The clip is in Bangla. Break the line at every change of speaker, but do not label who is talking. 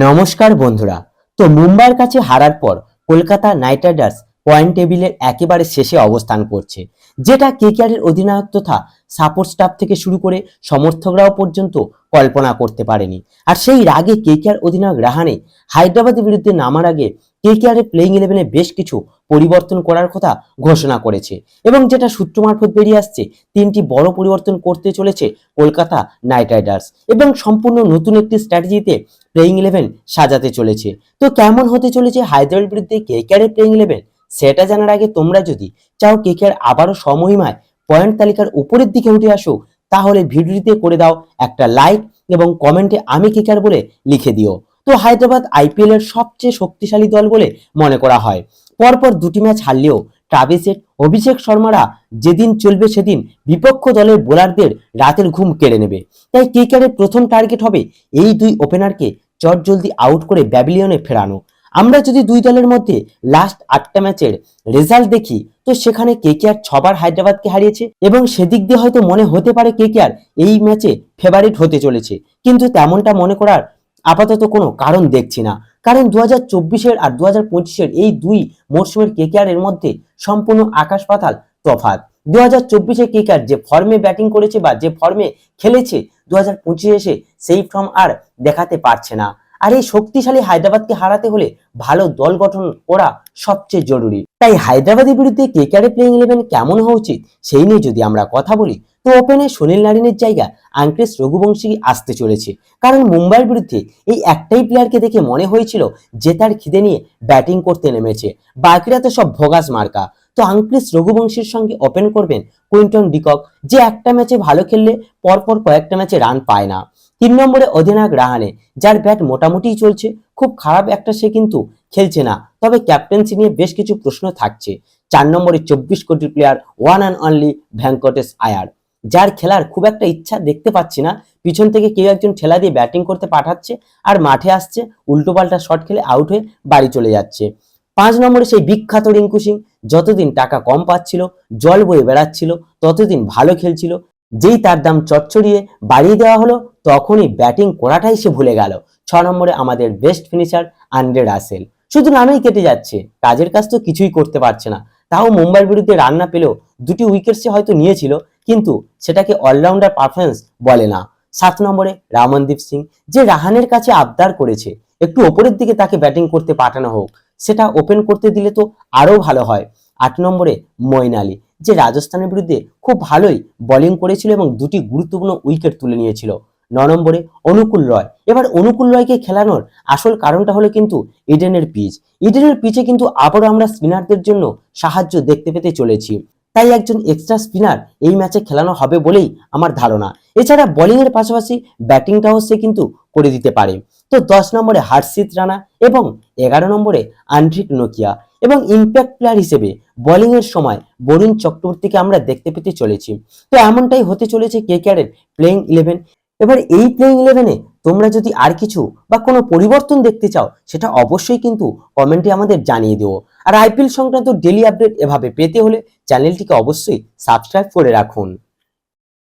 নমস্কার বন্ধুরা। তো মুম্বাইয়ের কাছে হারার পর কলকাতা নাইট রাইডার্স পয়েন্ট টেবিলের একেবারে শেষে অবস্থান করছে, যেটা কেকেআরের অধিনায়ক তথা সাপোর্ট স্টাফ থেকে শুরু করে সমর্থকরাও পর্যন্ত কল্পনা করতে পারেনি। আর সেই রাগে কেকেআর অধিনায়ক রাহানে হায়দ্রাবাদের বিরুদ্ধে নামার আগে কেকেআরের প্লেইং ইলেভেনে বেশ কিছু পরিবর্তন করার কথা ঘোষণা করেছে এবং যেটা সূত্র মারফত বেরিয়ে আসছে, তিনটি বড় পরিবর্তন করতে চলেছে কলকাতা নাইট রাইডার্স এবং সম্পূর্ণ নতুন একটি স্ট্র্যাটেজিতে প্লেইং ইলেভেন সাজাতে চলেছে। তো কেমন হতে চলেছে হায়দ্রাবাদের বিরুদ্ধে কেকেআরের প্লেইং ইলেভেন সেটা জানার আগে তোমরা যদি চাও কেকেআর আবারও সমহিমায় পয়েন্ট তালিকার উপরের দিকে উঠে আসো তাহলে ভিডিওটিতে করে দাও একটা লাইক এবং কমেন্টে আমি কেকেআর বলে লিখে দিও। তো হায়দ্রাবাদ আইপিএল এর সবচেয়ে শক্তিশালী দল বলে মনে করা হয়। পরপর দুটি ম্যাচ হারলেও ট্রাভিসেট অভিষেক শর্মারা যেদিন চলবে সেদিন বিপক্ষ দলের বোলারদের রাতের ঘুম কেড়ে নেবে। তাই কেকেআরের প্রথম টার্গেট হবে এই দুই ওপেনারকে চট জলদি আউট করে ব্যাবিলিয়নে ফেরানো। আমরা যদি দুই দলের মধ্যে লাস্ট আটটা ম্যাচের রেজাল্ট দেখি, তো সেখানে কেকেআর ছবার হায়দ্রাবাদকে হারিয়েছে এবং সেদিক দিয়ে হয়তো মনে হতে পারে কেকেআর এই ম্যাচে ফেভারিট হতে চলেছে। কিন্তু তেমনটা মনে করার আপাতত কোনো কারণ দেখছি না। কারণ দু হাজার চব্বিশের আর দু হাজার পঁচিশের এই দুই মরশুমের কেকেআর এর মধ্যে সম্পূর্ণ আকাশ পাতাল তফাৎ। দু হাজার চব্বিশে কেকেআর যে ফর্মে ব্যাটিং করেছে বা যে ফর্মে খেলেছে দু হাজার পঁচিশে এসে সেই ফর্ম আর দেখাতে পারছে না। আর এই শক্তিশালী হায়দ্রাবাদকে হারাতে হলে ভালো দল গঠন করা সবচেয়ে জরুরি। তাই হায়দ্রাবাদের বিরুদ্ধে কেকেআর প্লেইং ইলেভেন কেমন হওয়া উচিত, সেই নিয়ে যদি আমরা কথা বলি তো ওপেনে সুনীল নারিনের জায়গা আঙ্ক্রেস রঘুবংশী আসতে চলেছে। কারণ মুম্বাইয়ের বিরুদ্ধে এই একটাই প্লেয়ারকে দেখে মনে হয়েছিল যে তার খিদে নিয়ে ব্যাটিং করতে নেমেছে। বাকিরা তো সব ভোগাস মার্কা। তো আঙ্ক্রিস রঘুবংশীর সঙ্গে ওপেন করবেন কুইন্টন ডিকক, যে একটা ম্যাচে ভালো খেললে পরপর কয়েকটা ম্যাচে রান পায় না। তিন নম্বরে অধিনায়ক রাহানে, যার ব্যাট মোটামুটিই চলছে, খুব খারাপ একটা সে কিন্তু খেলছে না। তবে ক্যাপ্টেন্সি নিয়ে বেশ কিছু প্রশ্ন থাকছে। চার নম্বরে চব্বিশ কোটি player one and only Venkatesh Iyer. যার খেলার খুব একটা ইচ্ছা দেখতে পাচ্ছি না। পিছন থেকে কেউ একজন ঠেলা দিয়ে ব্যাটিং করতে পাঠাচ্ছে আর মাঠে আসছে উল্টোপাল্টা শট খেলে আউট হয়ে বাড়ি চলে যাচ্ছে। পাঁচ নম্বরে সেই বিখ্যাত রিঙ্কু সিং যতদিন টাকা কম পাচ্ছিল, জল বয়ে বেড়াচ্ছিল, ততদিন ভালো খেলছিল। যেই তার দাম চচ্চড়িয়ে বাড়িয়ে দেওয়া হলো, তখনই ব্যাটিং করাটাই সে ভুলে গেল। ছ নম্বরে আমাদের বেস্ট ফিনিশার আন্ড্রে রাসেল। শুধু নামেই কেটে যাচ্ছে, কাজের কাজ তো কিছুই করতে পারছে না। তাও মুম্বাইয়ের বিরুদ্ধে রান না পেলেও দুটি উইকেট সে হয়তো নিয়েছিল কিন্তু সেটাকে অলরাউন্ডার পারফরমেন্স বলে না। সাত নম্বরে রামনদীপ সিং, যে রাহানের কাছে আবদার করেছে, একটু ওপরের দিকে তাকে ব্যাটিং করতে পাঠানো হোক, সেটা ওপেন করতে দিলে তো আরও ভালো হয়। আট নম্বরে ময়ন আলী, যে রাজস্থানের বিরুদ্ধে খুব ভালোই বোলিং করেছিল এবং দুটি গুরুত্বপূর্ণ উইকেট তুলে নিয়েছিল। ন নম্বরে অনুকূল রয়, এবার অনুকূল রয়কে খেলানোর আসল কারণটা হলো কিন্তু ইডেনের পিচ ইডেনের পিচে কিন্তু আবারও আমরা স্পিনারদের জন্য সাহায্য দেখতে পেতে চলেছি। তাই একজন এক্সট্রা স্পিনার এই ম্যাচে খেলানো হবে বলেই আমার ধারণা। এছাড়া বোলিং এর পাশাপাশি ব্যাটিংটাও সে কিন্তু করে দিতে পারে। তো দশ নম্বরে হার্ষিত রানা এবং এগারো নম্বরে আন্ড্রিক নোকিয়া এবং ইম্প্যাক্ট প্লেয়ার হিসেবে বোলিং এর সময় বরুণ চক্রবর্তীকে আমরা দেখতে পেতে চলেছি। তো এমনটাই হতে চলেছে কেকেআরের প্লেইং ইলেভেন এবার এই প্লেইং ইলেভেনে তোমরা যদি আর কিছু বা কোনো পরিবর্তন দেখতে চাও, সেটা অবশ্যই কিন্তু কমেন্টে আমাদের জানিয়ে দেবো আর আইপিএল সংক্রান্ত ডেলি আপডেট এভাবে পেতে হলে চ্যানেলটিকে অবশ্যই সাবস্ক্রাইব করে রাখুন।